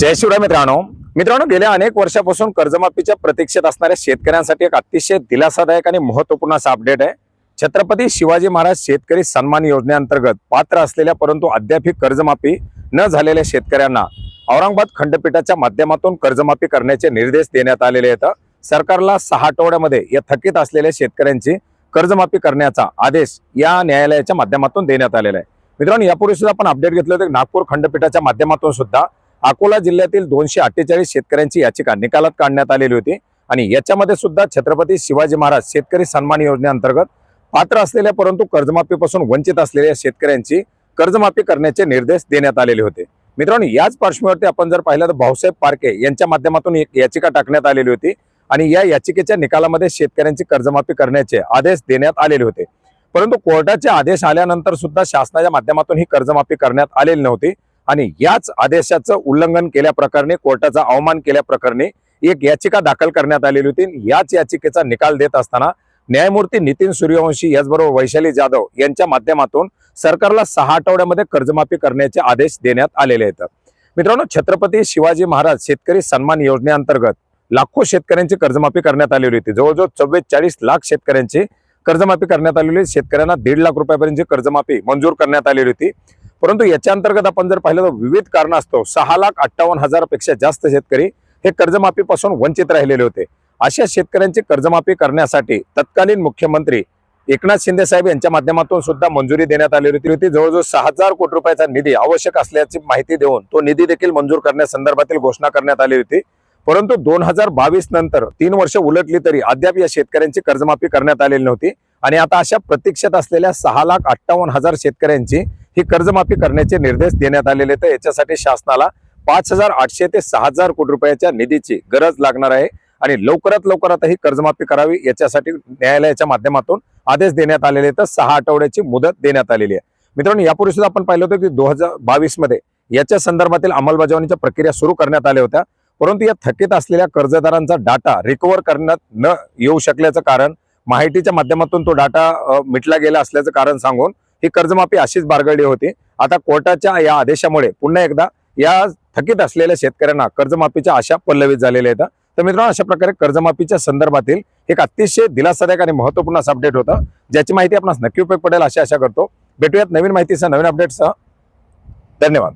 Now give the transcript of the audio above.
जय शिवराय मित्रांनो. मित्रांनो गेल्या अनेक वर्षापासून कर्जमाफीच्या प्रतीक्षेत असणाऱ्या शेतकऱ्यांसाठी एक अतिशय दिलासादायक आणि महत्त्वपूर्ण असा अपडेट आहे. छत्रपती शिवाजी महाराज शेतकरी सन्मान योजनेअंतर्गत पात्र असलेल्या परंतु अद्याप ही कर्जमाफी न झालेल्या शेतकऱ्यांना औरंगाबाद खंडपीठाच्या माध्यमातून कर्जमाफी करण्याचे निर्देश देण्यात आलेले आहेत. सरकारला सहा आठवड्यामध्ये या थकीत असलेल्या शेतकऱ्यांची कर्जमाफी करण्याचा आदेश या न्यायालयाच्या माध्यमातून देण्यात आलेला आहे. मित्रांनो यापूर्वी सुद्धा आपण अपडेट घेतलं होतं नागपूर खंडपीठाच्या माध्यमातून सुद्धा अकोला जिल्ह्यातील दोनशे अठ्ठेचाळीस शेतकऱ्यांची याचिका निकालात काढण्यात आलेली होती. आणि याच्यामध्ये सुद्धा छत्रपती शिवाजी महाराज शेतकरी सन्मान योजनेअंतर्गत पात्र असलेल्या परंतु कर्जमाफीपासून वंचित असलेल्या शेतकऱ्यांची कर्जमाफी करण्याचे निर्देश देण्यात आलेले होते. मित्रांनो याच पार्श्वभूमीवरती आपण जर पाहिलं तर भाऊसाहेब पारके यांच्या माध्यमातून एक याचिका टाकण्यात आलेली होती आणि या याचिकेच्या निकालामध्ये शेतकऱ्यांची कर्जमाफी करण्याचे आदेश देण्यात आलेले होते. परंतु कोर्टाचे आदेश आल्यानंतर सुद्धा शासनाच्या माध्यमातून ही कर्जमाफी करण्यात आलेली नव्हती. आणि याच आदेशाचं उल्लंघन केल्याप्रकरणी कोर्टाचा अवमान केल्याप्रकरणी एक याचिका दाखल करण्यात आलेली होती. याच याचिकेचा निकाल देत असताना न्यायमूर्ती नितीन सूर्यवंशी याचबरोबर वैशाली जाधव यांच्या माध्यमातून सरकारला सहा आठवड्यामध्ये कर्जमाफी करण्याचे आदेश देण्यात आलेले आहेत. मित्रांनो छत्रपती शिवाजी महाराज शेतकरी सन्मान योजनेअंतर्गत लाखो शेतकऱ्यांची कर्जमाफी करण्यात आलेली होती. जवळजवळ चव्वेचाळीस लाख शेतकऱ्यांची कर्जमाफी करण्यात आलेली होती. शेतकऱ्यांना दीड लाख रुपयापर्यंतची कर्जमाफी मंजूर करण्यात आलेली होती. परंतु याच्या अंतर्गत आपण जर पाहिलं तर विविध कारणास्तव सहा लाख अठ्ठावन्न हजारापेक्षा जास्त शेतकरी हे कर्जमाफीपासून वंचित राहिलेले होते. अशा शेतकऱ्यांची कर्जमाफी करण्यासाठी तत्कालीन मुख्यमंत्री एकनाथ शिंदे साहेब यांच्या माध्यमातून सुद्धा मंजुरी देण्यात आलेली होती. होती जवळजवळ सहा हजार कोटी रुपयाचा निधी आवश्यक असल्याची माहिती देऊन तो निधी देखील मंजूर करण्यासंदर्भातील घोषणा करण्यात आली होती. परंतु दोन हजार बावीस नंतर तीन वर्ष उलटली तरी अद्याप या शेतकऱ्यांची कर्जमाफी करण्यात आलेली नव्हती. आणि आता अशा प्रतीक्षेत असलेल्या सहा लाख अठ्ठावन्न हजार शेतकऱ्यांची ही कर्जमाफी करण्याचे निर्देश देण्यात आलेले तर याच्यासाठी शासनाला पाच हजार आठशे ते सहा हजार कोटी रुपयाच्या निधीची गरज लागणार आहे. आणि लवकरात लवकर ही कर्जमाफी करावी याच्यासाठी न्यायालयाच्या माध्यमातून आदेश देण्यात आलेले तर सहा आठवड्याची मुदत देण्यात आलेली आहे. मित्रांनो यापूर्वी सुद्धा आपण पाहिलं होतं की दोन हजार बावीसमध्ये याच्या संदर्भातील अंमलबजावणीच्या प्रक्रिया सुरू करण्यात आल्या होत्या. परंतु या थकीत असलेल्या कर्जदारांचा डाटा रिकव्हर करण्यात न येऊ शकल्याचं कारण माहितीच्या माध्यमातून तो डाटा मिटला गेला असल्याचं कारण सांगून ही कर्जमाफी अशीच बारगळली होती. आता कोर्टाच्या या आदेशामुळे पुन्हा एकदा या थकीत असलेल्या शेतकऱ्यांना कर्जमाफीच्या आशा पल्लवित झालेल्या आहेत. तर मित्रांनो अशा प्रकारे कर्जमाफीच्या संदर्भातील एक अतिशय दिलासादायक आणि महत्त्वपूर्ण असं अपडेट होतं. ज्याची माहिती आपणास नक्की उपयोग पडेल अशी आशा करतो. भेटूयात नवीन माहितीसह नवीन अपडेटसह धन्यवाद.